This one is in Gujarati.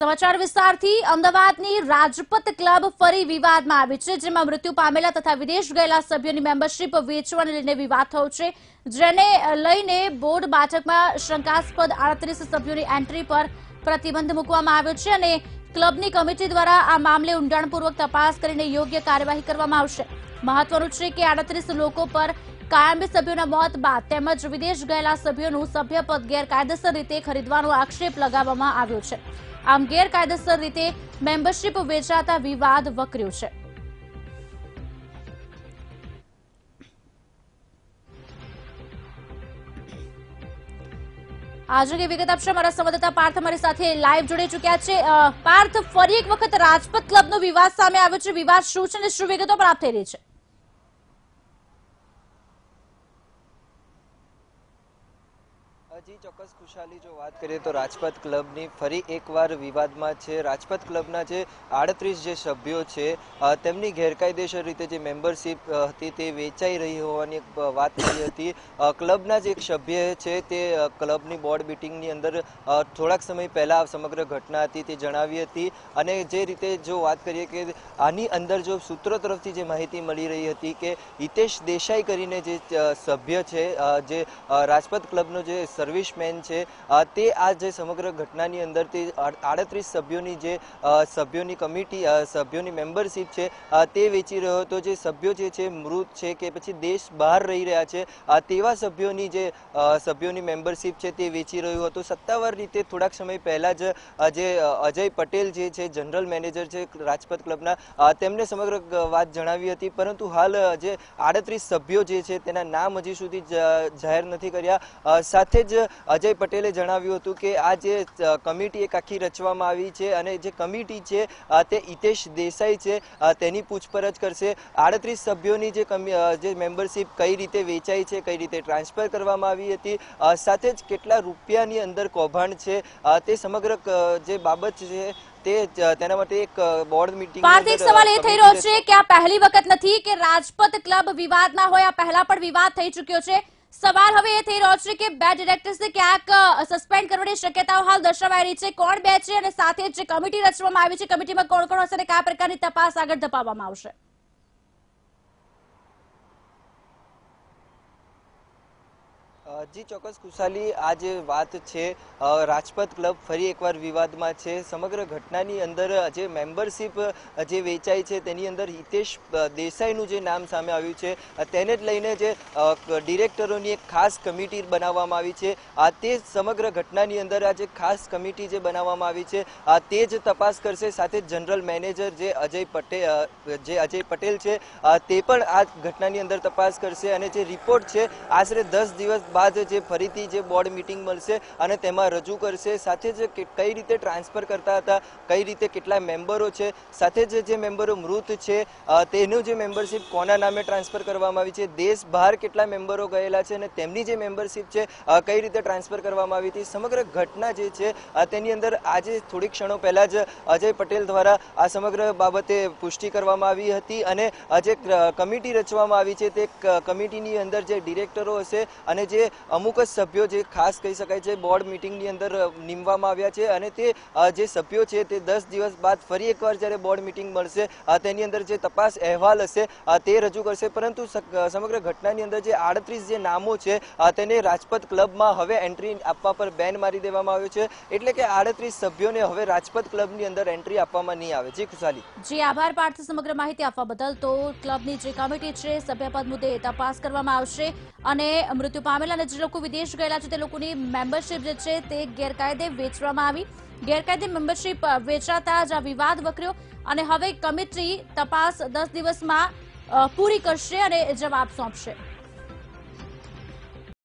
સમાચાર વિસ્તારથી અમદાવાદની રાજપત ક્લબ ફરી વિવાદમાં આવી છે, જેમાં મૃત્યુ પામેલા તથા વિદેશ ગયેલા સભ્યોની મેમ્બરશીપ વેચવાને લઈને વિવાદ થયો છે, જેને લઈને બોર્ડ બેઠકમાં શંકાસ્પદ આડત્રીસ સભ્યોની એન્ટ્રી પર પ્રતિબંધ મૂકવામાં આવ્યો છે અને ક્લબની કમિટી દ્વારા આ મામલે ઊંડાણપૂર્વક તપાસ કરીને યોગ્ય કાર્યવાહી કરવામાં આવશે. મહત્વનું છે કે આડત્રીસ લોકો પર કાયમી સભ્યોના મોત બાદ તેમજ વિદેશ ગયેલા સભ્યોનું સભ્યપદ ગેરકાયદેસર રીતે ખરીદવાનો આક્ષેપ લગાવવામાં આવ્યો છે. આમ ગેરકાયદેસર રીતે મેમ્બરશીપ વેચાતા વિવાદ વકર્યો છે. આજે કે વિગત આપશે અમારા સંવાદદાતા પાર્થ અમારી સાથે લાઈવ જોડી ચુક્યા છે. પાર્થ, ફરી એક વખત રાજપત ક્લબનો વિવાદ સામે આવ્યો છે. વિવાદ શું છે અને શું વિગતો પ્રાપ્ત થઈ રહી છે? હજી ચોક્કસ ખુશાલી જો વાત કરીએ તો રાજપથ ક્લબની ફરી એકવાર વિવાદમાં છે. રાજપથ ક્લબના જે આડત્રીસ જે સભ્યો છે તેમની ગેરકાયદેસર રીતે જે મેમ્બરશીપ હતી તે વેચાઈ રહી હોવાની વાત કરી હતી. ક્લબના જે એક સભ્ય છે તે ક્લબની બોર્ડ મિટિંગની અંદર થોડાક સમય પહેલાં સમગ્ર ઘટના હતી તે જણાવી હતી. અને જે રીતે જો વાત કરીએ કે આની અંદર જો સૂત્રો તરફથી જે માહિતી મળી રહી હતી કે હિતેશ દેસાઈ કરીને જે સભ્ય છે જે રાજપથ ક્લબનો જે સર્વિસમેન છે. તે આ જે સમગ્ર ઘટનાની અંદર તે આડત્રીસ સભ્યોની જે સભ્યોની કમિટી સભ્યોની મેમ્બરશીપ છે તે વેચી રહ્યો હતો. જે સભ્યો જે છે, મૃત છે કે પછી દેશ બહાર રહી રહ્યા છે તેવા સભ્યોની જે સભ્યોની મેમ્બરશીપ છે તે વેચી રહ્યું હતું. સત્તાવાર રીતે થોડાક સમય પહેલા જ જે અજય પટેલ જે છે, જનરલ મેનેજર છે રાજપથ ક્લબના તેમને સમગ્ર વાત જણાવી હતી. પરંતુ હાલ જે આડત્રીસ સભ્યો જે છે તેના નામ હજી સુધી જાહેર નથી કર્યા. સાથે જ અજય પટેલે જણાવ્યું હતું કે આ જે કમિટી એક આખી રચવામાં આવી છે અને જે કમિટી છે તે હિતેશ દેસાઈ છે તેની પૂછપરછ કરશે. આડત્રીસ સભ્યોની જે જે મેમ્બરશીપ કઈ રીતે વેચાઈ છે કઈ રીતે ટ્રાન્સફર કરવામાં આવી હતી સાથે જ કેટલા રૂપિયાની અંદર કૌભાંડ છે તે સમગ્ર જે બાબત છે તે તેના માટે એક બોર્ડ મિટિંગ પાર્થિક સવાલ એ થઈ રહ્યો છે કે આ પહેલી વખત નથી કે રાજપત ક્લબ વિવાદમાં હોય આ પહેલા પણ વિવાદ થઈ ચુક્યો છે? સવાલ હવે એ થઈ રહ્યો છે કે બે ડિરેક્ટર્સને ક્યાંક સસ્પેન્ડ કરવાની શક્યતાઓ હાલ દર્શાવાઈ રહી છે. કોણ બે છે અને સાથે જ કમિટી રચવામાં આવી છે કમિટીમાં કોણ કોણ હશે અને કયા પ્રકારની તપાસ આગળ ધપાવવામાં આવશે? જી, ચોક્કસ કુશાલી આ જે વાત છે રાજપથ ક્લબ ફરી એકવાર વિવાદમાં છે. સમગ્ર ઘટનાની અંદર જે મેમ્બરશીપ જે વેચાઈ છે તેની અંદર હિતેશ દેસાઈનું જે નામ સામે આવ્યું છે તેને જ લઈને જે ડિરેક્ટરોની એક ખાસ કમિટી બનાવવામાં આવી છે. આ તે સમગ્ર ઘટનાની અંદર આ જે ખાસ કમિટી જે બનાવવામાં આવી છે, આ તે જ તપાસ કરશે. સાથે જનરલ મેનેજર જે અજય પટેલ જે અજય પટેલ છે તે પણ આ ઘટનાની અંદર તપાસ કરશે. અને જે રિપોર્ટ છે, આશરે દસ દિવસ બાદ જે ફરીથી જે બોર્ડ મિટિંગ મળશે અને તેમાં રજૂ કરશે, સાથે જ કઈ રીતે ટ્રાન્સફર કરતા હતા, કઈ રીતે કેટલા મેમ્બરો છે, સાથે જ જે મેમ્બરો મૃત છે તેનું જે મેમ્બરશીપ કોના નામે ટ્રાન્સફર કરવામાં આવી છે, દેશ બહાર કેટલા મેમ્બરો ગયેલા છે અને તેમની જે મેમ્બરશીપ છે કઈ રીતે ટ્રાન્સફર કરવામાં આવી હતી, સમગ્ર ઘટના જે છે તેની અંદર આજે થોડીક ક્ષણો પહેલા જ અજય પટેલ દ્વારા આ સમગ્ર બાબતે પુષ્ટિ કરવામાં આવી હતી અને જે કમિટી રચવામાં આવી છે તે કમિટીની અંદર જે ડિરેક્ટરો હશે અને જે અમુક જ સભ્યો જે ખાસ કહી શકાય છે બોર્ડ મિટિંગની અંદર નીમવામાં આવ્યા છે અને તે જે સભ્યો છે તે દસ દિવસ બાદ ફરી એકવાર જ્યારે બોર્ડ મિટિંગ મળશે તેની અંદર જે તપાસ અહેવાલ હશે તે રજૂ કરશે. પરંતુ સમગ્ર ઘટનાની અંદર જે આડત્રીસ જે નામો છે તેને રાજપથ ક્લબમાં હવે એન્ટ્રી આપવા પર બેન મારી દેવામાં આવ્યો છે. એટલે કે આડત્રીસ સભ્યોને હવે રાજપથ ક્લબની અંદર એન્ટ્રી આપવામાં નહીં આવે. જી ખુશાલી. જી, આભાર પાર્થ સમગ્ર માહિતી આપવા બદલ. તો ક્લબની જે કમિટી છે, સભ્યપદ મુદ્દે તપાસ કરવામાં આવશે અને મૃત્યુ પામેલા જે લોકો વિદેશ ગયેલા છે, તે લોકોની મેમ્બરશીપ જે છે તે ગેરકાયદે વેચવામાં આવી. ગેરકાયદે મેમ્બરશીપ વેચાતા જ આ વિવાદ વકર્યો અને હવે કમિટી તપાસ દસ દિવસમાં પૂરી કરશે અને જવાબ સોંપશે.